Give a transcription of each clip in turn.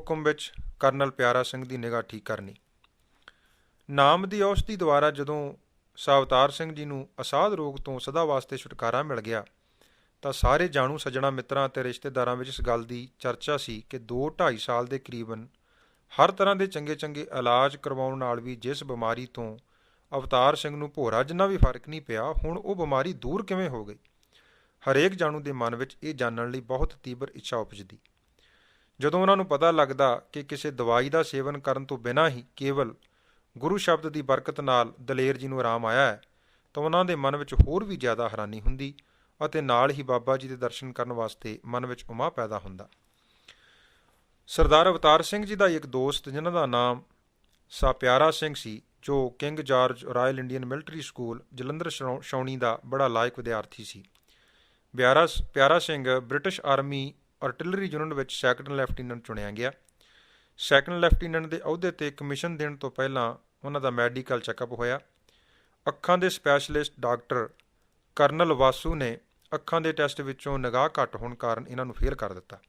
ਹੁਕਮ ਵਿੱਚ ਕਰਨਲ ਪਿਆਰਾ ਸਿੰਘ ਦੀ ਨਿਗਾਹ ਠੀਕ ਕਰਨੀ। ਨਾਮ ਦੀ ਔਸ਼ਧੀ ਦੁਆਰਾ ਜਦੋਂ ਸਾਵਤਾਰ ਸਿੰਘ ਜੀ ਨੂੰ ਅਸਾਧ ਰੋਗ ਤੋਂ ਸਦਾ ਵਾਸਤੇ ਛੁਟਕਾਰਾ ਮਿਲ ਗਿਆ, ਤਾਂ ਸਾਰੇ ਜਾਣੂ ਸੱਜਣਾ ਮਿੱਤਰਾਂ ਅਤੇ ਰਿਸ਼ਤੇਦਾਰਾਂ ਵਿੱਚ ਇਸ ਗੱਲ ਦੀ ਚਰਚਾ ਸੀ ਕਿ 2-2.5 ਸਾਲ ਦੇ ਕਰੀਬਨ ਹਰ ਤਰ੍ਹਾਂ ਦੇ ਚੰਗੇ-ਚੰਗੇ ਇਲਾਜ ਕਰਵਾਉਣ ਨਾਲ ਵੀ ਜਿਸ ਬਿਮਾਰੀ ਤੋਂ ਅਵਤਾਰ ਸਿੰਘ ਨੂੰ ਭੋਰਾ ਜਿੰਨਾ ਵੀ ਫ਼ਰਕ ਨਹੀਂ ਪਿਆ, ਹੁਣ ਉਹ ਬਿਮਾਰੀ ਦੂਰ ਕਿਵੇਂ ਹੋ ਗਈ? ਹਰੇਕ ਜਾਣੂ ਦੇ ਮਨ ਵਿੱਚ ਇਹ ਜਾਣਨ ਲਈ ਬਹੁਤ ਤੀਬਰ ਇੱਛਾ ਉਪਜਦੀ। ਜਦੋਂ ਉਹਨਾਂ ਨੂੰ ਪਤਾ ਲੱਗਦਾ ਕਿ ਕਿਸੇ ਦਵਾਈ ਦਾ ਸੇਵਨ ਕਰਨ ਤੋਂ ਬਿਨਾਂ ਹੀ ਕੇਵਲ ਗੁਰੂ ਸ਼ਬਦ ਦੀ ਬਰਕਤ ਨਾਲ ਦਲੇਰ ਜੀ ਨੂੰ ਆਰਾਮ ਆਇਆ ਹੈ, ਤਾਂ ਉਹਨਾਂ ਦੇ ਮਨ ਵਿੱਚ ਹੋਰ ਵੀ ਜ਼ਿਆਦਾ ਹੈਰਾਨੀ ਹੁੰਦੀ ਅਤੇ ਨਾਲ ਹੀ ਬਾਬਾ ਜੀ ਦੇ ਦਰਸ਼ਨ ਕਰਨ ਵਾਸਤੇ ਮਨ ਵਿੱਚ ਉਮਾ ਪੈਦਾ ਹੁੰਦਾ। ਸਰਦਾਰ ਅਵਤਾਰ ਸਿੰਘ ਜੀ ਦਾ ਇੱਕ ਦੋਸਤ ਜਿਨ੍ਹਾਂ ਦਾ ਨਾਮ ਸਾ ਪਿਆਰਾ ਸਿੰਘ ਸੀ, ਜੋ King George royal Indian military school Jalandhar ਛਾਉ- ਛਾਉਣੀ ਦਾ ਬੜਾ ਲਾਇਕ ਵਿਦਿਆਰਥੀ ਸੀ। Piara Piara Singh British army artillery unit ਵਿੱਚ ਸੈਕੰਡ ਲੈਫਟੀਨੈਂਟ ਚੁਣਿਆ ਗਿਆ। ਸੈਕੰਡ ਲੈਫਟੀਨੈਂਟ ਦੇ ਅਹੁਦੇ ਤੇ ਕਮਿਸ਼ਨ ਦੇਣ ਤੋਂ ਪਹਿਲਾਂ ਉਹਨਾਂ ਦਾ ਮੈਡੀਕਲ ਚੈੱਕਅਪ ਹੋਇਆ। ਅੱਖਾਂ ਦੇ ਸਪੈਸ਼ਲਿਸਟ ਡਾਕਟਰ ਕਰਨਲ ਵਾਸੂ ਨੇ ਅੱਖਾਂ ਦੇ ਟੈਸਟ ਵਿੱਚੋਂ ਨਿਗਾਹ ਘੱਟ ਹੋਣ ਕਾਰਨ ਇਹਨਾਂ ਨੂੰ ਫੇਲ ਕਰ ਦਿੱਤਾ।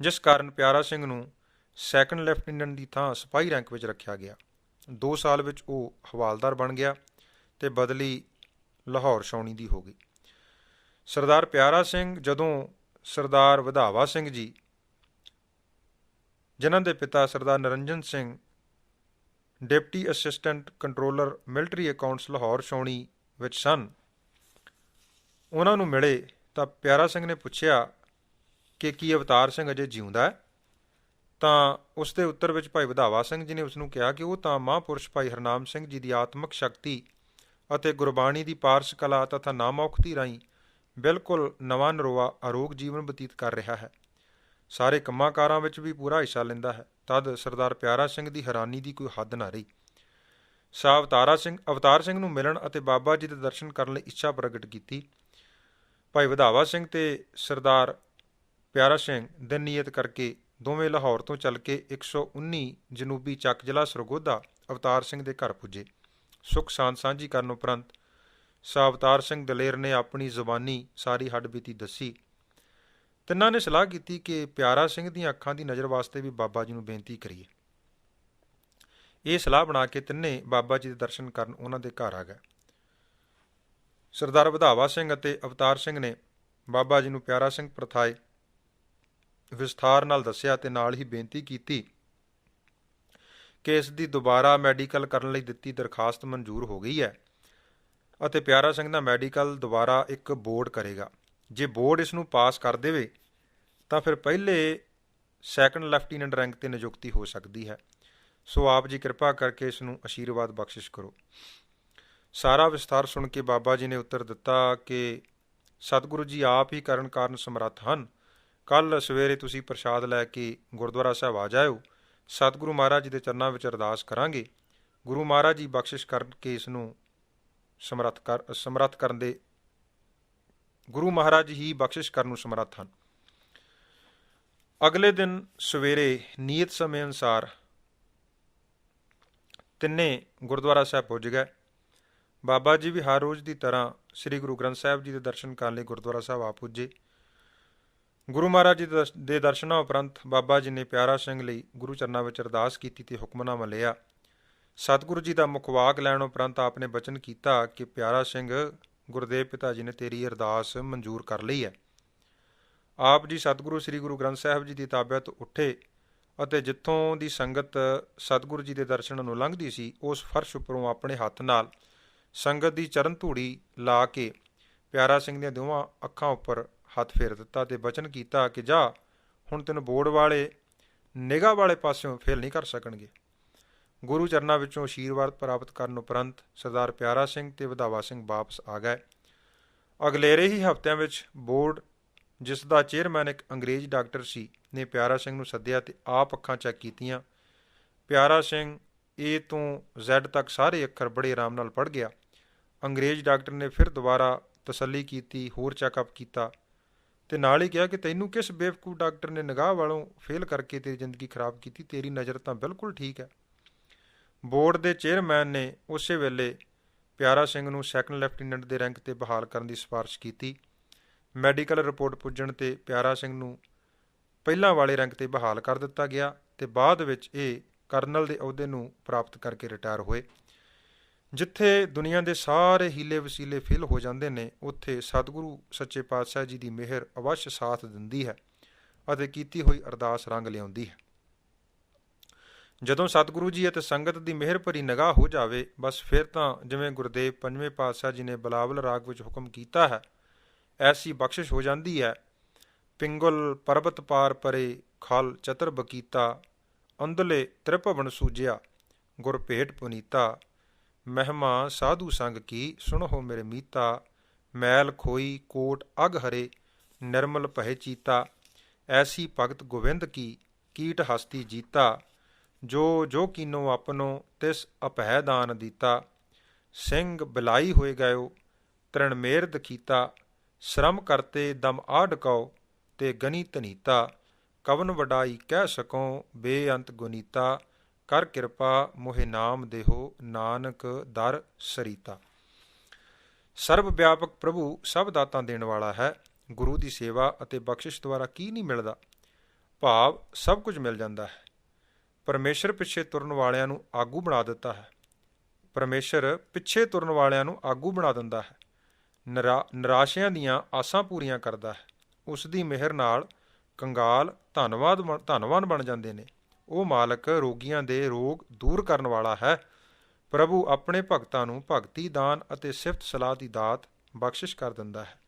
ਜਿਸ ਕਾਰਨ ਪਿਆਰਾ ਸਿੰਘ ਨੂੰ ਸੈਕੰਡ ਲੈਫਟੀਨੈਂਟ ਦੀ ਥਾਂ ਸਿਪਾਹੀ ਰੈਂਕ ਵਿੱਚ ਰੱਖਿਆ ਗਿਆ। 2 ਸਾਲ ਵਿੱਚ ਉਹ ਹਵਾਲਦਾਰ ਬਣ ਗਿਆ ਤੇ ਬਦਲੀ ਲਾਹੌਰ ਛਾਉਣੀ ਦੀ ਹੋ ਗਈ। ਸਰਦਾਰ ਪਿਆਰਾ ਸਿੰਘ ਜਦੋਂ ਸਰਦਾਰ ਵਧਾਵਾ ਸਿੰਘ ਜੀ, ਜਿਨ੍ਹਾਂ ਦੇ ਪਿਤਾ Sardar Niranjan Singh, deputy assistant controller military accounts Lahore ਛਾਉਣੀ ਵਿੱਚ ਸਨ। ਉਹਨਾਂ ਨੂੰ ਮਿਲੇ ਤਾਂ ਪਿਆਰਾ ਸਿੰਘ ਨੇ ਪੁੱਛਿਆ ਕਿ ਕੀ ਅਵਤਾਰ ਸਿੰਘ ਅਜੇ ਜਿਉਂਦਾ ਹੈ? ਤਾਂ ਉਸ ਦੇ ਉੱਤਰ ਵਿੱਚ ਭਾਈ ਵਧਾਵਾ ਸਿੰਘ ਜੀ ਨੇ ਉਸ ਨੂੰ ਕਿਹਾ ਕਿ ਉਹ ਤਾਂ ਮਹਾਂਪੁਰਸ਼ ਭਾਈ ਹਰਨਾਮ ਸਿੰਘ ਜੀ ਦੀ ਆਤਮਿਕ ਸ਼ਕਤੀ ਅਤੇ ਗੁਰਬਾਣੀ ਦੀ ਪਾਰਸ ਕਲਾ ਤਥਾ ਨਾਮੌਖਤੀ ਰਾਹੀਂ ਬਿਲਕੁਲ ਨਵਾਂ ਨਰੋਆ ਅਰੋਗ ਜੀਵਨ ਬਤੀਤ ਕਰ ਰਿਹਾ ਹੈ। ਸਾਰੇ ਕੰਮਾਂ ਕਾਰਾਂ ਵਿੱਚ ਵੀ ਪੂਰਾ ਹਿੱਸਾ ਲੈਂਦਾ ਹੈ। ਤਦ ਸਰਦਾਰ ਪਿਆਰਾ ਸਿੰਘ ਦੀ ਹੈਰਾਨੀ ਦੀ ਕੋਈ ਹੱਦ ਨਾ ਰਹੀ। ਸਾ ਅਵਤਾਰਾ ਸਿੰਘ, ਅਵਤਾਰ ਸਿੰਘ ਨੂੰ ਮਿਲਣ ਅਤੇ ਬਾਬਾ ਜੀ ਦੇ ਦਰਸ਼ਨ ਕਰਨ ਲਈ ਇੱਛਾ ਪ੍ਰਗਟ ਕੀਤੀ। ਭਾਈ ਵਧਾਵਾ ਸਿੰਘ ਤੇ ਸਰਦਾਰ ਪਿਆਰਾ ਸਿੰਘ ਦਿਨ ਨੀਅਤ ਕਰਕੇ ਦੋਵੇਂ ਲਾਹੌਰ ਤੋਂ ਚੱਲ ਕੇ 119 ਜਨੂਬੀ ਚੱਕ ਜ਼ਿਲ੍ਹਾ ਸਰਗੋਧਾ ਅਵਤਾਰ ਸਿੰਘ ਦੇ ਘਰ ਪੁੱਜੇ। ਸੁਖ ਸ਼ਾਂਤ ਸਾਂਝੀ ਕਰਨ ਉਪਰੰਤ ਸਾ ਅਵਤਾਰ ਸਿੰਘ ਦਲੇਰ ਨੇ ਆਪਣੀ ਜ਼ੁਬਾਨੀ ਸਾਰੀ ਹੱਡਬੀਤੀ ਦੱਸੀ। ਤਿੰਨਾਂ ਨੇ ਸਲਾਹ ਕੀਤੀ ਕਿ ਪਿਆਰਾ ਸਿੰਘ ਦੀਆਂ ਅੱਖਾਂ ਦੀ ਨਜ਼ਰ ਵਾਸਤੇ ਵੀ ਬਾਬਾ ਜੀ ਨੂੰ ਬੇਨਤੀ ਕਰੀਏ। ਇਹ ਸਲਾਹ ਬਣਾ ਕੇ ਤਿੰਨੇ ਬਾਬਾ ਜੀ ਦੇ ਦਰਸ਼ਨ ਕਰਨ ਉਹਨਾਂ ਦੇ ਘਰ ਆ ਗਏ। ਸਰਦਾਰ ਵਧਾਵਾ ਸਿੰਘ ਅਤੇ ਅਵਤਾਰ ਸਿੰਘ ਨੇ ਬਾਬਾ ਜੀ ਨੂੰ ਪਿਆਰਾ ਸਿੰਘ ਪ੍ਰਥਾਏ ਵਿਸਥਾਰ ਨਾਲ ਦੱਸਿਆ ਤੇ ਨਾਲ ਹੀ ਬੇਨਤੀ ਕੀਤੀ ਕਿ ਇਸ ਦੀ ਦੁਬਾਰਾ ਮੈਡੀਕਲ ਕਰਨ ਲਈ ਦਿੱਤੀ ਦਰਖਾਸਤ ਮਨਜ਼ੂਰ ਹੋ ਗਈ ਹੈ। ਅਤੇ ਪਿਆਰਾ ਸਿੰਘ ਦਾ ਮੈਡੀਕਲ ਦੁਬਾਰਾ ਇੱਕ ਬੋਰਡ ਕਰੇਗਾ। ਜੇ ਬੋਰਡ ਇਸ ਨੂੰ ਪਾਸ ਕਰ ਦੇਵੇ, ਤਾਂ ਫਿਰ ਪਹਿਲੇ ਸੈਕੰਡ ਲੈਫਟੀਨੈਂਟ ਰੈਂਕ ਤੇ ਨਿਯੁਕਤੀ ਹੋ ਸਕਦੀ ਹੈ। ਸੋ ਆਪ ਜੀ ਕਿਰਪਾ ਕਰਕੇ ਇਸ ਨੂੰ ਅਸ਼ੀਰਵਾਦ ਬਖਸ਼ਿਸ਼ ਕਰੋ। ਸਾਰਾ ਵਿਸਥਾਰ ਸੁਣ ਕੇ ਬਾਬਾ ਜੀ ਨੇ ਉੱਤਰ ਦਿੱਤਾ ਕਿ, ਸਤਿਗੁਰੂ ਜੀ ਆਪ ਹੀ ਕਰਨ ਕਾਰਨ ਸਮਰੱਥ ਹਨ। ਕੱਲ ਸਵੇਰੇ ਤੁਸੀਂ ਪ੍ਰਸ਼ਾਦ ਲੈ ਕੇ ਗੁਰਦੁਆਰਾ ਸਾਹਿਬ ਆ ਜਾਇਓ। ਸਤਿਗੁਰੂ ਮਹਾਰਾਜ ਜੀ ਦੇ ਚਰਨਾਂ ਵਿੱਚ ਅਰਦਾਸ ਕਰਾਂਗੇ। ਗੁਰੂ ਮਹਾਰਾਜ ਜੀ ਬਖਸ਼ਿਸ਼ ਕਰਕੇ ਇਸ ਨੂੰ ਸਮਰੱਥ ਕਰ, ਸਮਰੱਥ ਕਰਨ ਦੇ ਗੁਰੂ ਮਹਾਰਾਜ ਹੀ ਬਖਸ਼ਿਸ਼ ਕਰਨ ਨੂੰ ਸਮਰੱਥ ਹਨ। ਅਗਲੇ ਦਿਨ ਸਵੇਰੇ ਨਿਯਤ ਸਮੇਂ ਅਨੁਸਾਰ ਤਿੰਨੇ ਗੁਰਦੁਆਰਾ ਸਾਹਿਬ ਪਹੁੰਚ ਗਏ। ਬਾਬਾ ਜੀ ਵੀ ਹਰ ਰੋਜ਼ ਦੀ ਤਰ੍ਹਾਂ ਸ੍ਰੀ ਗੁਰੂ ਗ੍ਰੰਥ ਸਾਹਿਬ ਜੀ ਦੇ ਦਰਸ਼ਨ ਕਰਨ ਲਈ ਗੁਰਦੁਆਰਾ ਸਾਹਿਬ ਆ ਪੁੱਜੇ। ਗੁਰੂ ਮਹਾਰਾਜ ਜੀ ਦੇ ਦੇ ਦਰਸ਼ਨਾਂ ਉਪਰੰਤ ਬਾਬਾ ਜੀ ਨੇ ਪਿਆਰਾ ਸਿੰਘ ਲਈ ਗੁਰੂ ਚਰਨਾਂ ਵਿੱਚ ਅਰਦਾਸ ਕੀਤੀ ਤੇ ਹੁਕਮਨਾਮਾ ਲਿਆ। ਸਤਿਗੁਰੂ ਜੀ ਦਾ ਮੁਖਵਾਕ ਲੈਣ ਉਪਰੰਤ ਆਪਨੇ ਬਚਨ ਕੀਤਾ ਕਿ ਪਿਆਰਾ ਸਿੰਘ, ਗੁਰਦੇਵ ਪਿਤਾ ਜੀ ਨੇ ਤੇਰੀ ਅਰਦਾਸ ਮਨਜ਼ੂਰ ਕਰ ਲਈ ਹੈ। ਆਪ ਜੀ ਸਤਿਗੁਰੂ ਸ੍ਰੀ ਗੁਰੂ ਗ੍ਰੰਥ ਸਾਹਿਬ ਜੀ ਦੀ ਤਾਬਿਆ ਉੱਠੇ ਅਤੇ ਜਿੱਥੋਂ ਦੀ ਸੰਗਤ ਸਤਿਗੁਰੂ ਜੀ ਦੇ ਦਰਸ਼ਨ ਨੂੰ ਲੰਘਦੀ ਸੀ, ਉਸ ਫਰਸ਼ ਉੱਪਰੋਂ ਆਪਣੇ ਹੱਥ ਨਾਲ ਸੰਗਤ ਦੀ ਚਰਨ ਧੂੜੀ ਲਾ ਕੇ ਪਿਆਰਾ ਸਿੰਘ ਦੀਆਂ ਦੋਵਾਂ ਅੱਖਾਂ ਉੱਪਰ ਹੱਥ ਫੇਰ ਦਿੱਤਾ ਤੇ ਬਚਨ ਕੀਤਾ ਕਿ ਜਾ, ਹੁਣ ਤੈਨੂੰ ਬੋਰਡ ਵਾਲੇ, ਨਿਗਾਹ ਵਾਲੇ ਪਾਸਿਓਂ ਫੇਲ ਨਹੀਂ ਕਰ ਸਕਣਗੇ। ਗੁਰੂ ਚਰਨਾਂ ਵਿੱਚੋਂ ਆਸ਼ੀਰਵਾਦ ਪ੍ਰਾਪਤ ਕਰਨ ਉਪਰੰਤ ਸਰਦਾਰ ਪਿਆਰਾ ਸਿੰਘ ਤੇ ਵਧਾਵਾ ਸਿੰਘ ਵਾਪਸ ਆ ਗਏ। ਅਗਲੇਰੇ ਹੀ ਹਫ਼ਤਿਆਂ ਵਿੱਚ ਬੋਰਡ, ਜਿਸ ਦਾ ਚੇਅਰਮੈਨ ਇੱਕ ਅੰਗਰੇਜ਼ ਡਾਕਟਰ ਸੀ, ਨੇ ਪਿਆਰਾ ਸਿੰਘ ਨੂੰ ਸੱਦਿਆ ਤੇ ਆਪ ਅੱਖਾਂ ਚੈੱਕ ਕੀਤੀਆਂ। ਪਿਆਰਾ ਸਿੰਘ ਏ ਤੋਂ Z ਤੱਕ ਸਾਰੇ ਅੱਖਰ ਬੜੇ ਆਰਾਮ ਨਾਲ ਪੜ੍ਹ ਗਿਆ। ਅੰਗਰੇਜ਼ ਡਾਕਟਰ ਨੇ ਫਿਰ ਦੁਬਾਰਾ ਤਸੱਲੀ ਕੀਤੀ, ਹੋਰ ਚੈੱਕਅਪ ਕੀਤਾ ਤੇ ਨਾਲ ਹੀ ਕਿਹਾ ਕਿ ਤੈਨੂੰ ਕਿਸ ਬੇਵਕੂਫ ਡਾਕਟਰ ਨੇ ਨਿਗਾਹ ਵਾਲੋਂ ਫੇਲ ਕਰਕੇ ਤੇਰੀ ਜ਼ਿੰਦਗੀ ਖਰਾਬ ਕੀਤੀ, ਤੇਰੀ ਨਜ਼ਰ ਤਾਂ ਬਿਲਕੁਲ ਠੀਕ ਹੈ। ਬੋਰਡ ਦੇ ਚੇਅਰਮੈਨ ਨੇ ਉਸੇ ਵੇਲੇ ਪਿਆਰਾ ਸਿੰਘ ਨੂੰ ਸੈਕੰਡ ਲੈਫਟੀਨੈਂਟ ਦੇ ਰੈਂਕ ਤੇ ਬਹਾਲ ਕਰਨ ਦੀ ਸਿਫਾਰਿਸ਼ ਕੀਤੀ। ਮੈਡੀਕਲ ਰਿਪੋਰਟ ਪੁੱਜਣ ਤੇ ਪਿਆਰਾ ਸਿੰਘ ਨੂੰ ਪਹਿਲਾਂ ਵਾਲੇ ਰੈਂਕ ਤੇ ਬਹਾਲ ਕਰ ਦਿੱਤਾ ਗਿਆ ਤੇ ਬਾਅਦ ਵਿੱਚ ਇਹ ਕਰਨਲ ਦੇ ਅਹੁਦੇ ਨੂੰ ਪ੍ਰਾਪਤ ਕਰਕੇ ਰਿਟਾਇਰ ਹੋਏ। ਜਿੱਥੇ ਦੁਨੀਆ ਦੇ ਸਾਰੇ ਹੀਲੇ ਵਸੀਲੇ ਫੇਲ ਹੋ ਜਾਂਦੇ ਨੇ, ਉੱਥੇ ਸਤਿਗੁਰੂ ਸੱਚੇ ਪਾਤਸ਼ਾਹ ਜੀ ਦੀ ਮਿਹਰ ਅਵਸ਼ ਸਾਥ ਦਿੰਦੀ ਹੈ ਅਤੇ ਕੀਤੀ ਹੋਈ ਅਰਦਾਸ ਰੰਗ ਲਿਆਉਂਦੀ ਹੈ। ਜਦੋਂ ਸਤਿਗੁਰੂ ਜੀ ਅਤੇ ਸੰਗਤ ਦੀ ਮਿਹਰ ਭਰੀ ਨਿਗਾਹ ਹੋ ਜਾਵੇ, ਬਸ ਫਿਰ ਤਾਂ ਜਿਵੇਂ ਗੁਰਦੇਵ ਪੰਜਵੇਂ ਪਾਤਸ਼ਾਹ ਜੀ ਨੇ ਬਲਾਵਲ ਰਾਗ ਵਿੱਚ ਹੁਕਮ ਕੀਤਾ ਹੈ, ਐਸੀ ਬਖਸ਼ਿਸ਼ ਹੋ ਜਾਂਦੀ ਹੈ। ਪਿੰਗਲ ਪਰਬਤ ਪਾਰ ਪਰੇ ਖਲ ਚਤਰ ਬਕੀਤਾ ਅੰਦਲੇ ਤ੍ਰਿਭਵਨ ਸੂਜਿਆ, ਗੁਰ ਭੇਟ ਪੁਨੀਤਾ, ਮਹਿਮਾ ਸਾਧੂ ਸੰਗ ਕੀ ਸੁਣੋ ਮੇਰੇ ਮੀਤਾ, ਮੈਲ ਖੋਈ ਕੋਟ ਅਗ ਹਰੇ, ਨਿਰਮਲ ਪਹਿ ਚੀਤਾ, ਐਸੀ ਭਗਤ ਗੋਵਿੰਦ ਕੀ ਕੀਟ ਹਸਤੀ ਜੀਤਾ। ਜੋ ਜੋ ਕੀਨੋ ਆਪਨੋ, ਤਿਸ ਅਪਹਿ ਦਾਨ ਦੀਤਾ। ਸਿੰਘ ਬਲਾਈ ਹੋਏ ਗਇਓ, ਤ੍ਰਿਣ ਮੇਰ ਦਖੀਤਾ। ਸ਼ਰਮ ਕਰਤੇ ਦਮ ਆ ਡਕਾਓ, ਤੇ ਗਨੀ ਤਨੀਤਾ ਕਵਨ ਵਡਾਈ ਕਹਿ ਸਕੋ, ਬੇਅੰਤ ਗੁਨੀਤਾ। ਕਰ ਕਿਰਪਾ, ਮੋਹਿ ਨਾਮ ਦੇਹੋ, ਨਾਨਕ ਦਰ ਸਰੀਤਾ। ਸਰਬ ਵਿਆਪਕ ਪ੍ਰਭੂ ਸਭ ਦਾਤਾਂ ਦੇਣ ਵਾਲਾ ਹੈ। ਗੁਰੂ ਦੀ ਸੇਵਾ ਅਤੇ ਬਖਸ਼ਿਸ਼ ਦੁਆਰਾ ਕੀ ਨਹੀਂ ਮਿਲਦਾ? ਭਾਵ ਸਭ ਕੁਝ ਮਿਲ ਜਾਂਦਾ ਹੈ। ਪਰਮੇਸ਼ਰ ਪਿੱਛੇ ਤੁਰਨ ਵਾਲਿਆਂ ਨੂੰ ਆਗੂ ਬਣਾ ਦਿੱਤਾ ਹੈ। ਪਰਮੇਸ਼ਰ ਪਿੱਛੇ ਤੁਰਨ ਵਾਲਿਆਂ ਨੂੰ ਆਗੂ ਬਣਾ ਦਿੰਦਾ ਹੈ। ਨਿਰਾ, ਨਿਰਾਸ਼ਿਆਂ ਦੀਆਂ ਆਸਾਂ ਪੂਰੀਆਂ ਕਰਦਾ ਹੈ। ਉਸ ਦੀ ਮਿਹਰ ਨਾਲ ਕੰਗਾਲ ਧੰਨਵਾਦ ਬਣ- ਧੰਨਵਾਨ ਬਣ ਜਾਂਦੇ ਨੇ। ਉਹ ਮਾਲਕ ਰੋਗੀਆਂ ਦੇ ਰੋਗ ਦੂਰ ਕਰਨ ਵਾਲਾ ਹੈ। ਪ੍ਰਭੂ ਆਪਣੇ ਭਗਤਾਂ ਨੂੰ ਭਗਤੀ, ਦਾਨ ਅਤੇ ਸਿਫਤ ਸਲਾਹ ਦੀ ਦਾਤ ਬਖਸ਼ਿਸ਼ ਕਰ ਦਿੰਦਾ ਹੈ।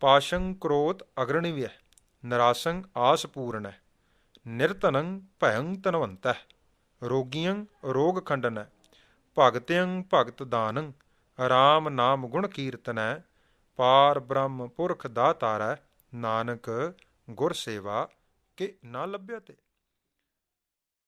ਪਾਸ਼ੰ ਕ੍ਰੋਧ ਹੈ ਨਿਰਾਸੰ ਆਸ ਪੂਰਨ ਹੈ। ਨਿਰਤਨੰ ਭਯੰ ਤਨਵੰਤੈ ਰੋਗੀਆਂ ਰੋਗ ਖੰਡਨੈ ਭਗਤਿਅੰ ਭਗਤ ਦਾਨੰ ਰਾਮ ਨਾਮ ਗੁਣ ਕੀਰਤਨੈ ਪਾਰ ਬ੍ਰਹਮ ਪੁਰਖ ਦਾਤਾਰੈ ਨਾਨਕ ਗੁਰ ਸੇਵਾ, ਕਿ ਨਾ ਲੱਭਿਆ ਤੇ।